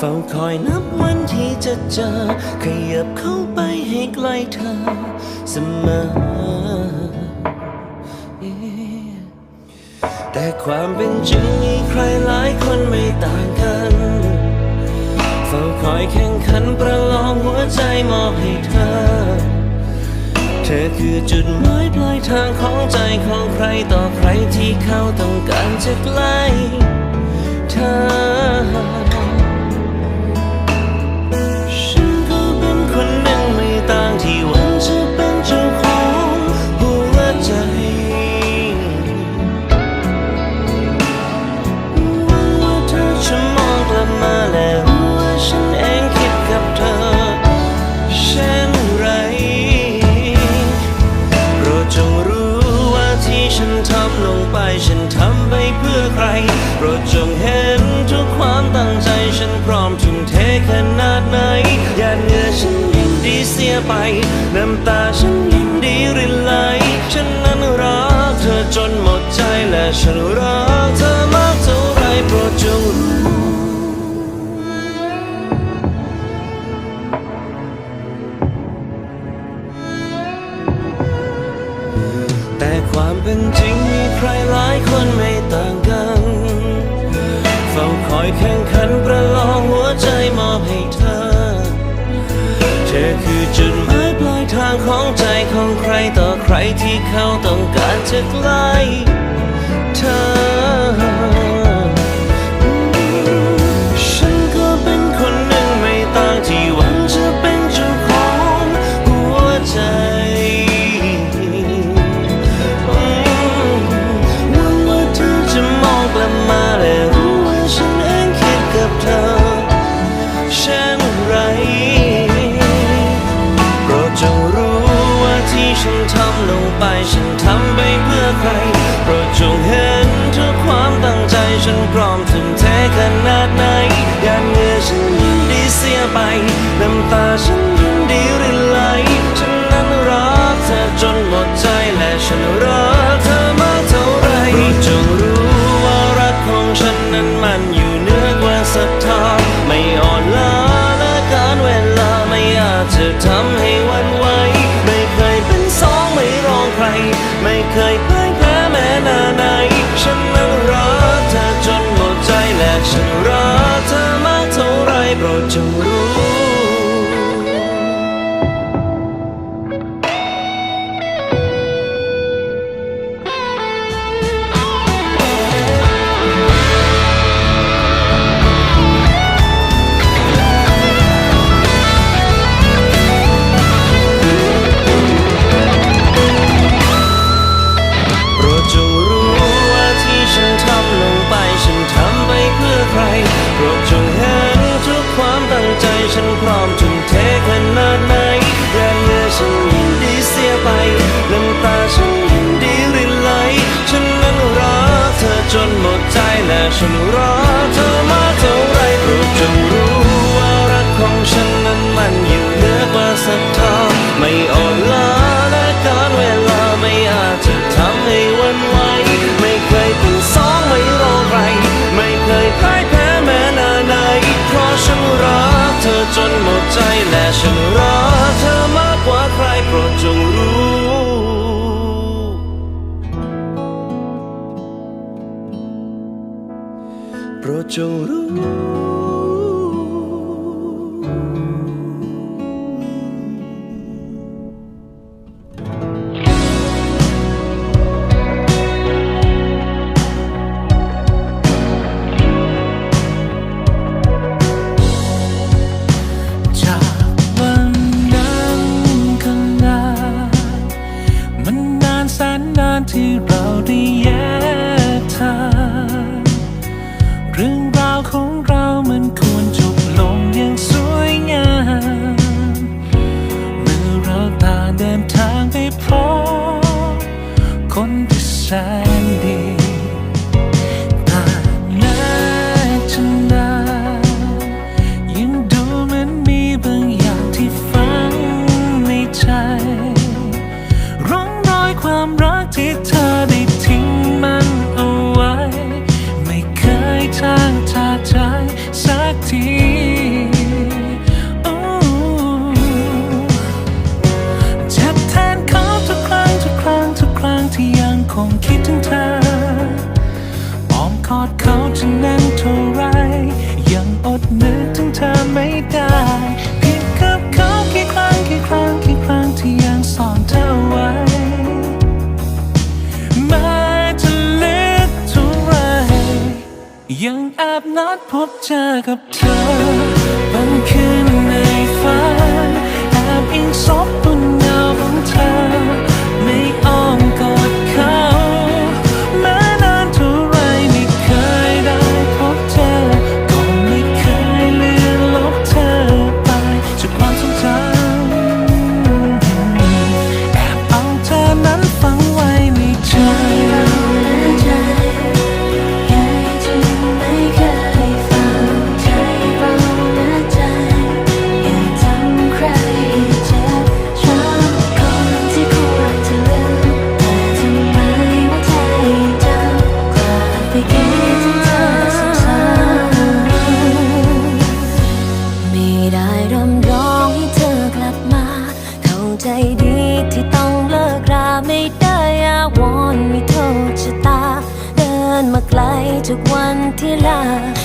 เฝ้าคอยนับวันที่จะเจอ ขยับเข้าไปให้ใกล้เธอเสมอ แต่ความเป็นจริงมีใครหลายคนไม่ต่างกัน เฝ้าคอยแข่งขันประลองหัวใจมอบให้เธอ เธอคือจุดหมายปลายทางของใจของใครต่อใครที่เขาต้องการจะใกล้เธอ ยไป น้ำตาฉันยินดีรินไหล ฉันนั้นรักเธอจนหมดใจและฉันรัก ใจของใครต่อใครที่เขาต้องการจะใกล้เธอ ฉันทำไปเพื่อใครโปรดจงเห็นทุกความตั้งใจฉันพร้อมทุ่มเทขนาดไหนยานเงื่อฉันยินดีเสียไป จงรู้ จากวันนั้นข้างหน้า มันนานแสนนานที่เรา ยังแอบนัดพบเจอกับเธอบางคืนในฝันแอบอิงศพ ที่ลา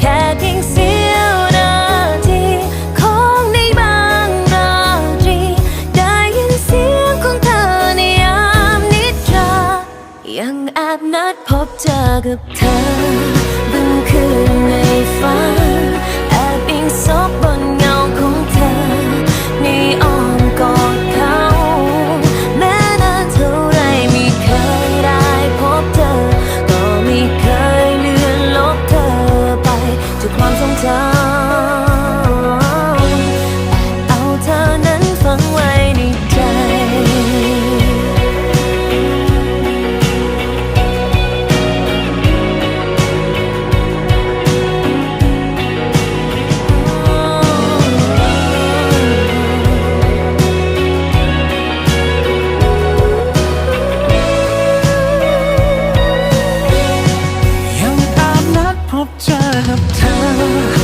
แค่เพียงเสียงของเธอในยังแอบนัดพบเจอกับเธอ บเจอกับเธอ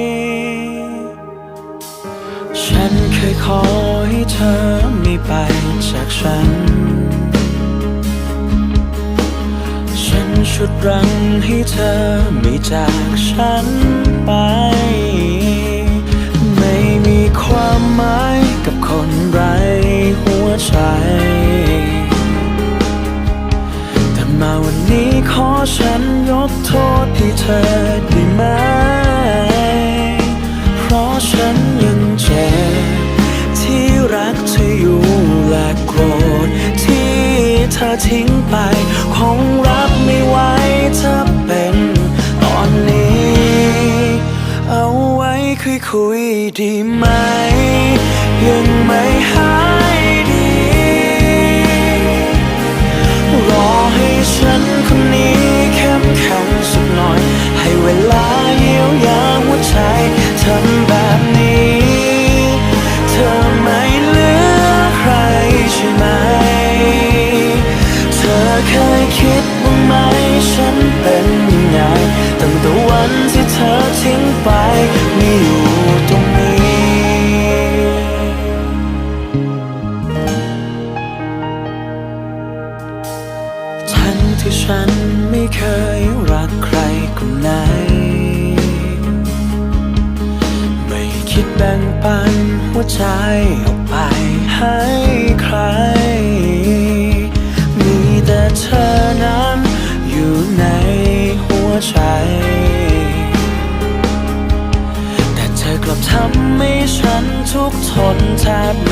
ฉันเคยขอให้เธอไม่ไปจากฉัน ฉันชุดรังให้เธอไม่จากฉันไป ไม่มีความหมายกับคนไร้หัวใจ แต่มาวันนี้ขอฉันยกโทษที่เธอได้ไหม ทิ้งไป คงรับไม่ไหวถ้าเป็นตอนนี้ เอาไว้คุยคุยดีไหม ยังไม่หา ทุกทนแทบ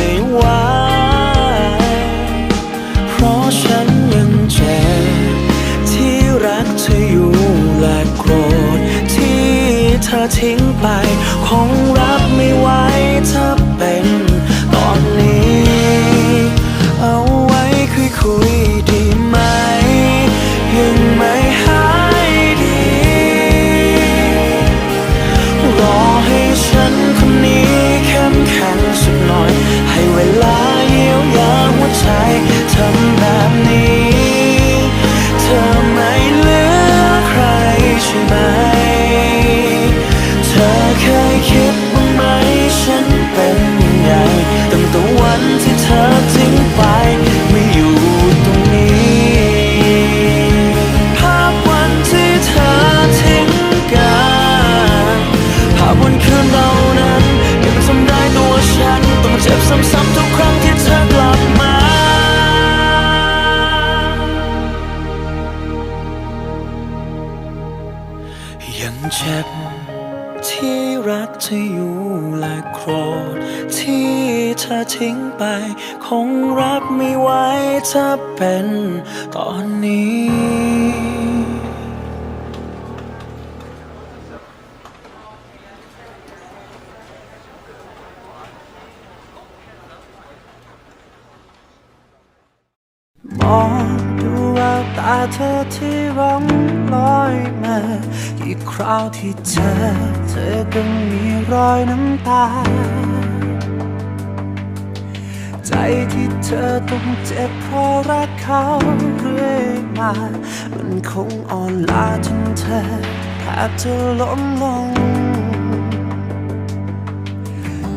ถ้าเป็นตอนนี้ มองดูแววตาเธอที่ร้องลอยมากี่คราวที่เจอเธอก็มีรอยน้ำตา ใจที่เธอต้องเจ็บเพราะรักเขาเรื่อยมา มันคงอ่อนล้าจนเธอแทบจะล้มลง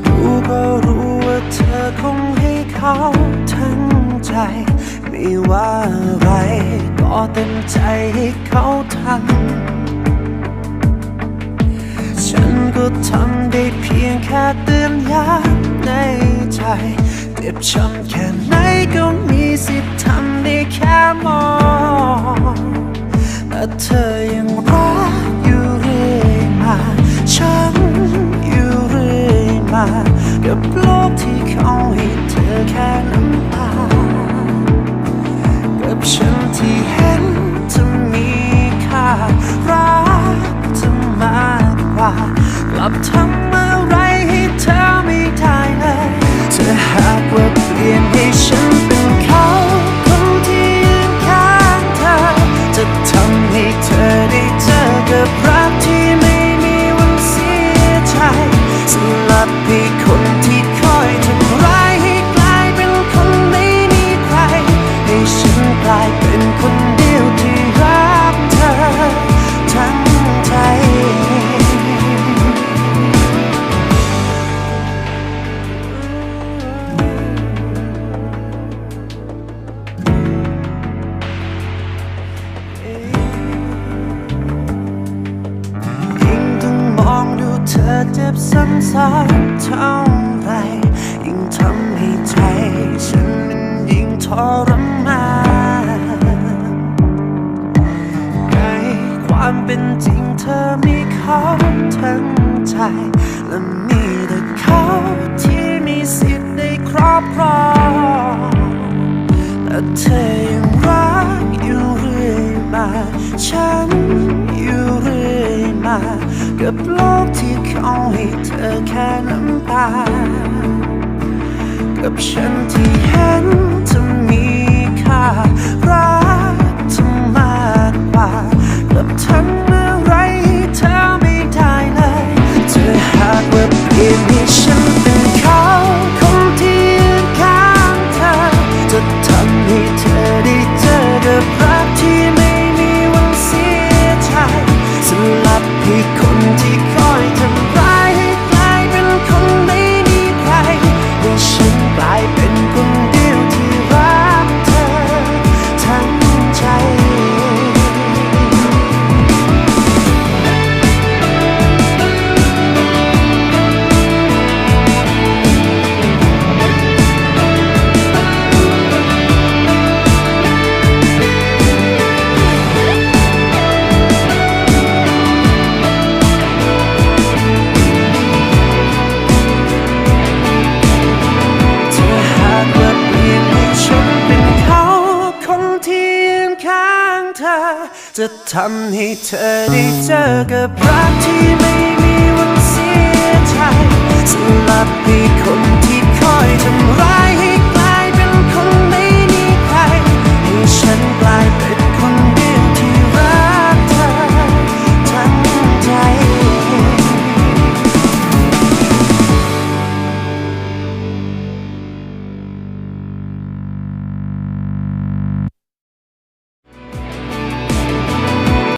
ดูก็รู้ว่าเธอคงให้เขาทั้งใจ ไม่ว่าอะไร ก็เต็มใจให้เขาทำฉันก็ทำได้เพียงแค่เตือนย้ำในใจ เจ็บช้ำแค่ไหนก็มีสิทธิ์ทำได้แค่มองแต่เธอยังรักอยู่เรื่อยมาฉันอยู่เรื่อยมากับโลกที่เขาให้เธอแค่น้ำตากับฉันที่เห็นเธอมีค่ารักเธอมากกว่ากลับทำ ลี่ยนให้ฉันเป็นเขา ฉันมันยิ่งทรมานในความเป็นจริงเธอมีเขาทั้งใจ และมีแต่เขาที่มีสิทธิ์ได้ครอบครองแต่เธอยังรักอยู่เรื่อยมา ฉันอยู่เรื่อยมา กับโลกที่เขาให้เธอแค่น้ำตา กับฉันที่เห็น จะทำให้เธอได้เจอกับรักที่ไม่มีวันเสียใจสลับให้คนที่คอยทำร้าย